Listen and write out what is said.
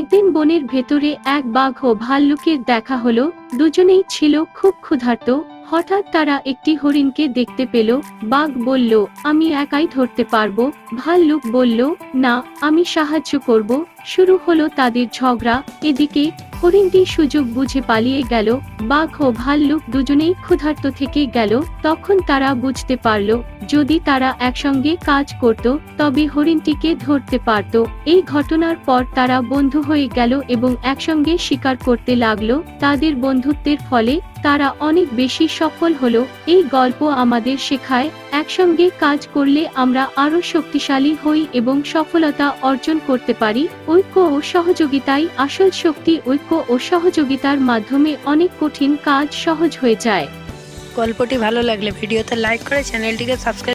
একদিন বনের ভেতরে এক বাঘ ও ভাল্লুকের দেখা হলো। দুজনেই ছিল খুব ক্ষুধার্ত। হঠাৎ তারা একটি হরিণকে দেখতে পেল। বাঘ বলল, আমি একাই ধরতে পারব। ভাল্লুক বলল, না, আমি সাহায্য করব। শুরু হলো তাদের ঝগড়া। এদিকে হরিণটি সুযোগ বুঝে পালিয়ে গেল। বাঘ ও ভাল্লুক দুজনেই ক্ষুধার্ত থেকে গেল। তখন তারা বুঝতে পারল, যদি তারা একসঙ্গে কাজ করত, তবে হরিণটিকে ধরতে পারত। এই ঘটনার পর তারা বন্ধু হয়ে গেল এবং একসঙ্গে শিকার করতে লাগল। তাদের বন্ধুত্বের ফলে তারা অনেক বেশি সফল হলো। এই গল্প আমাদের শেখায়, একসঙ্গে কাজ করলে আমরা আরও শক্তিশালী হই এবং সফলতা অর্জন করতে পারি। ঐক্য ও সহযোগিতাই আসল শক্তি। ঐক্য ও সহযোগিতার মাধ্যমে অনেক কঠিন কাজ সহজ হয়ে যায়। গল্পটি ভালো লাগলে ভিডিওতে লাইক করে চ্যানেলটিকে সাবস্ক্রাইব